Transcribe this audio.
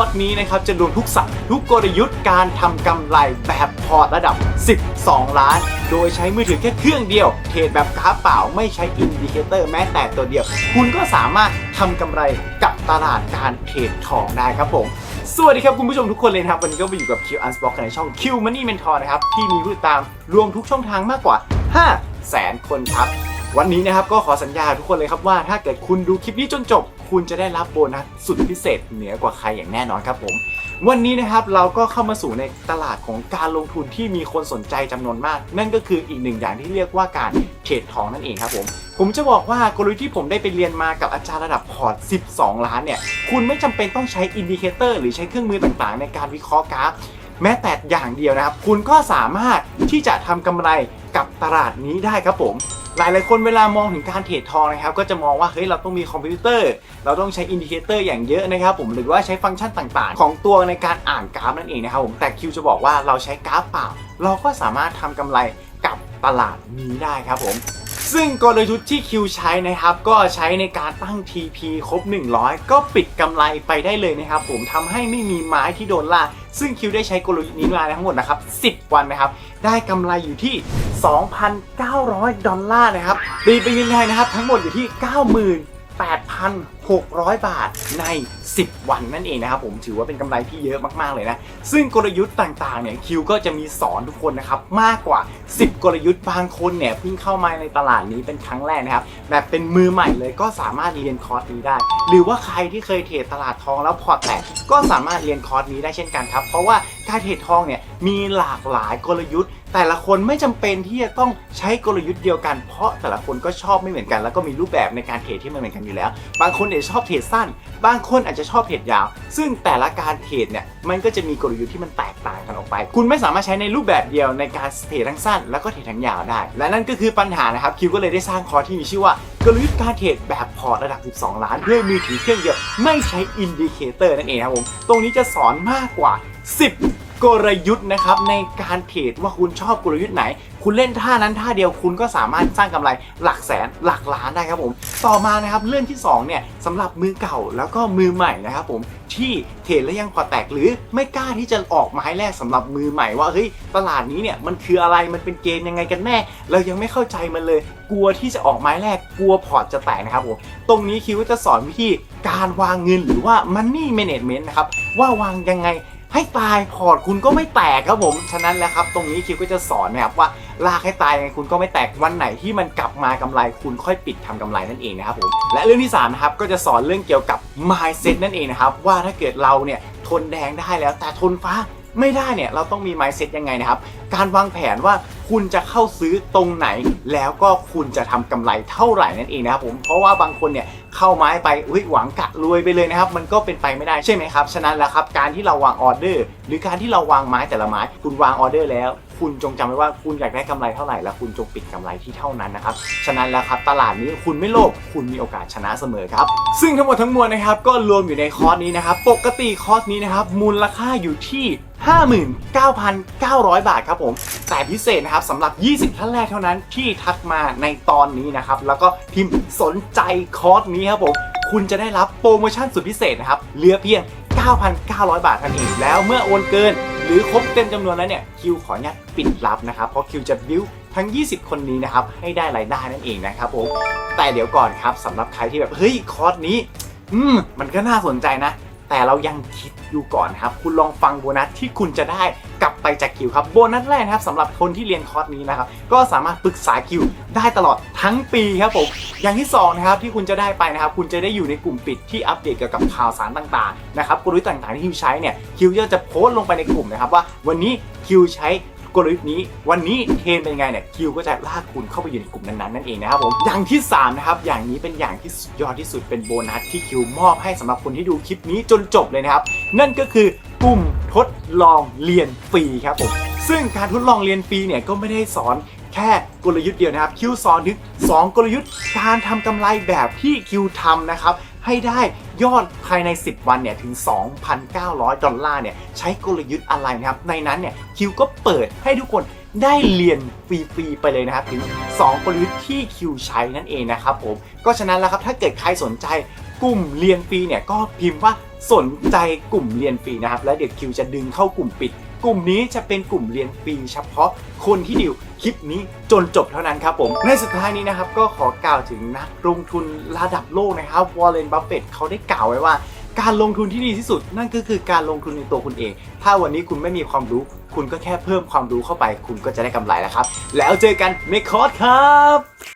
ร์สนี้นะครับจะรวมทุกสับทุกกลยุทธ์การทำกำไรแบบพอร์ตระดับ 12 ล้าน โดยใช้มือถือแค่เครื่องเดียว เทรดแบบกราฟเปล่าไม่ใช้อินดิเคเตอร์แม้แต่ตัวเดียว คุณก็สามารถทำกำไรกับตลาดการเทรดทองได้ครับผมสวัสดีครับคุณผู้ชมทุกคนเลยนะครับ วันนี้ก็มาอยู่กับ Q Unstock ในช่อง Q Money Mentor นะครับ ที่มีผู้ติดตามรวมทุกช่องทางมากกว่า5แสนคนครับ วันนี้นะครับก็ขอสัญญาทุกคนเลยครับว่าถ้าเกิดคุณดูคลิปนี้จนจบ คุณจะได้รับโบนัสสุดพิเศษเหนือกว่าใครอย่างแน่นอนครับผม วันนี้นะครับเราก็เข้ามาสู่ในตลาดของการลงทุนที่มีคนสนใจจำนวนมาก นั่นก็คืออีกหนึ่งอย่างที่เรียกว่าการเทรดทองนั่นเองครับผมผมจะบอกว่ากลยุทธ์ที่ผมได้ไปเรียนมากับอาจารย์ระดับพอร์ต 12 ล้านเนี่ย คุณไม่จำเป็นต้องใช้อินดิเคเตอร์หรือใช้เครื่องมือต่างๆ ในการวิเคราะห์กราฟ แม้แต่อย่างเดียวนะครับ คุณก็สามารถที่จะทำกำไรกับตลาดนี้ได้ครับผม หลายหลายคนเวลามองถึงการเทรดทองนะครับก็จะมองว่าเฮ้ยเราต้องมีคอมพิวเตอร์ เราต้องใช้อินดิเคเตอร์อย่างเยอะนะครับผมหรือว่าใช้ฟังก์ชันต่างๆ ของตัวในการอ่านกราฟนั่นเองนะครับผมแต่คิวจะบอกว่าเราใช้กราฟเปล่า เราก็สามารถทำกำไรกับตลาดนี้ได้ครับผม ซึ่งกลยุทธ์ที่คิวใช้นะครับ ก็ใช้ในการตั้ง TP ครบ 100 ก็ปิดกำไรไปได้เลยนะครับ ผมทำให้ไม่มีไม้ที่โดนล่า ซึ่งคิวได้ใช้กลยุทธ์นี้มาทั้งหมดนะครับ 10 วันนะครับ ได้กำไรอยู่ที่ 2,900 ดอลลาร์นะครับตีเป็นเงินไทยนะครับ ทั้งหมดอยู่ที่ 600 บาทใน 10 วันนั่นเองนะครับผมถือว่าเป็นกำไรที่เยอะมากๆเลยนะ ซึ่งกลยุทธ์ต่างๆเนี่ยคิวก็จะมีสอนทุกคนนะครับมากกว่า 10 กลยุทธ์บางคนเนี่ยเพิ่งเข้ามาในตลาดนี้เป็นครั้งแรกนะครับแบบเป็นมือใหม่เลยก็สามารถเรียนคอร์สนี้ได้ หรือว่าใครที่เคยเทรดตลาดทองแล้วพอแตกก็สามารถเรียนคอร์สนี้ได้เช่นกันครับ เพราะว่าการเทรดทองเนี่ยมีหลากหลายกลยุทธ์แต่ละคนไม่จำเป็นที่จะต้องใช้กลยุทธ์เดียวกันเพราะแต่ละคนก็ชอบไม่เหมือนกัน แล้วก็มีรูปแบบในการเทรดที่ไม่เหมือนกันอยู่แล้ว บางคนอาจจะชอบเทรดสั้น บางคนอาจจะชอบเทรดยาว ซึ่งแต่ละการเทรดเนี่ยมันก็จะมีกลยุทธ์ที่มันแตกต่างกันออกไป คุณไม่สามารถใช้ในรูปแบบเดียวในการเทรดทั้งสั้น แล้วก็เทรดทั้งยาวได้ และนั่นก็คือปัญหานะครับคิวก็เลยได้สร้างคอร์สที่มีชื่อว่ากลยุทธ์การเทรดแบบพอร์ตระดับ 12 ล้าน ด้วยมือถือเครื่องเดียวไม่ใช้อินดิเคเตอร์นั่นเองครับผมตรงนี้จะสอนมากกว่า 10 กลยุทธ์นะครับในการเทรดว่าคุณชอบกลยุทธ์ไหน คุณเล่นท่านั้นท่าเดียวคุณก็สามารถสร้างกำไรหลักแสนหลักล้านได้ครับผม ต่อมานะครับเรื่องที่สองเนี่ยสำหรับมือเก่าแล้วก็มือใหม่นะครับผมที่เทรดแล้วยังพอแตกหรือไม่กล้าที่จะออกไม้แรกสำหรับมือใหม่ว่าเฮ้ยตลาดนี้เนี่ยมันคืออะไรมันเป็นเกมยังไงกันแน่ เรายังไม่เข้าใจมันเลย กลัวที่จะออกไม้แรกกลัวพอร์ตจะแตกนะครับผมตรงนี้คิวจะสอนวิธีการวางเงินหรือว่า money management นะครับว่าวางยังไง ให้ตายพอร์ตคุณก็ไม่แตกครับผม ฉะนั้นแล้วครับตรงนี้คิวก็จะสอนนะครับว่าลากให้ตายยังไงคุณก็ไม่แตกวันไหนที่มันกลับมากำไรคุณค่อยปิดทำกำไรนั่นเองนะครับผมและเรื่องที่3นะครับก็จะสอนเรื่องเกี่ยวกับ mindset นั่นเองนะครับว่าถ้าเกิดเราเนี่ยทนแดงได้แล้วแต่ทนฟ้าไม่ได้เนี่ยเราต้องมี mindset ยังไงนะครับ การวางแผนว่าคุณจะเข้าซื้อตรงไหน แล้วก็คุณจะทำกำไรเท่าไหร่นั่นเองนะครับผมเพราะว่าบางคนเนี่ย เข้าไม้ไปอุ้ยหวังกะรวยไปเลยนะครับ มันก็เป็นไปไม่ได้ใช่ไหมครับฉะนั้นแล้วครับการที่เราวางออเดอร์ หรือการที่เราวางไม้แต่ละไม้ คุณวางออเดอร์แล้วคุณจงจำไว้ว่าคุณอยากได้กำไรเท่าไหร่แล้วคุณจงปิดกำไรที่เท่านั้นนะครับ ฉะนั้นแล้วครับตลาดนี้คุณไม่โลภคุณมีโอกาสชนะเสมอครับ ซึ่งทั้งหมดทั้งมวลนะครับก็รวมอยู่ในคอร์สนี้นะครับ ปกติคอร์สนี้นะครับมูลค่าอยู่ที่ 59,900 บาทครับผม แต่พิเศษนะครับสำหรับ 20 ท่านแรกเท่านั้นที่ทักมาในตอนนี้นะครับ แล้วก็พิมพ์สนใจคอร์สนี้ครับผม คุณจะได้รับโปรโมชั่นสุดพิเศษนะครับเหลือเพียง 9,900 บาทเท่านั้นเองแล้วเมื่อโอนเกิน หรือครบเต็มจำนวนแล้วเนี่ยคิวขออนุญาตปิดรับนะครับ เพราะคิวจะบิวทั้ง 20 คนนี้นะครับให้ได้รายได้นั่นเองนะครับผมแต่เดี๋ยวก่อนครับสำหรับใครที่แบบเฮ้ยคอร์สนี้ อืมมันก็น่าสนใจนะ แต่เรายังคิดอยู่ก่อนครับ คุณลองฟังโบนัสที่คุณจะได้กลับไปจากคิวครับโบนัสแรกนะครับสำหรับคนที่เรียนคอร์สนี้นะครับก็สามารถปรึกษาคิวได้ตลอดทั้งปีครับผมอย่างที่สองนะครับที่คุณจะได้ไปนะครับคุณจะได้อยู่ในกลุ่มปิดที่อัปเดตเกี่ยวกับข่าวสารต่างๆนะครับกลยุทธ์ต่างๆที่คิวใช้เนี่ยคิวจะโพสต์ลงไปในกลุ่มนะครับว่าวันนี้คิวใช้ กลยุทธ์นี้ วันนี้เทรนเป็นไงเนี่ยคิวก็จะลากคุณเข้าไปอยู่ในกลุ่มนั้นๆนั่นเองนะครับผมอย่างที่สามนะครับอย่างนี้เป็นอย่างที่สุดยอดที่สุดเป็นโบนัสที่คิวมอบให้สำหรับคนที่ดูคลิปนี้จนจบเลยนะครับนั่นก็คือกลุ่มทดลองเรียนฟรีครับผมซึ่งการทดลองเรียนฟรีเนี่ยก็ไม่ได้สอนแค่กลยุทธ์เดียวนะครับคิวสอนถึง2กลยุทธ์การทำกำไรแบบที่คิวทำนะครับให้ได้ ยอดภายใน 10 วันเนี่ยถึง 2,900 ดอลลาร์เนี่ยใช้กลยุทธ์อะไรนะครับ ในนั้นเนี่ยคิวก็เปิดให้ทุกคนได้เรียนฟรีๆไปเลยนะครับ ถึง 2 กลยุทธ์ที่คิวใช้นั่นเองนะครับผมก็ฉะนั้นแล้วครับถ้าเกิดใครสนใจกลุ่มเรียนฟรีเนี่ยก็พิมพ์ว่าสนใจกลุ่มเรียนฟรีนะครับ และเดี๋ยวคิวจะดึงเข้ากลุ่มปิด กลุ่มนี้จะเป็นกลุ่มเรียนฟรีเฉพาะคนที่ดิวคลิปนี้จนจบเท่านั้นครับผม ในสุดท้ายนี้นะครับก็ขอกล่าวถึงนักลงทุนระดับโลกนะครับวอร์เรนบัฟเฟตเขาได้กล่าวไว้ว่าการลงทุนที่ดีที่สุดนั่นก็คือการลงทุนในตัวคุณเอง ถ้าวันนี้คุณไม่มีความรู้ คุณก็แค่เพิ่มความรู้เข้าไป คุณก็จะได้กำไรแล้วครับ แล้วเจอกันในคอร์สครับ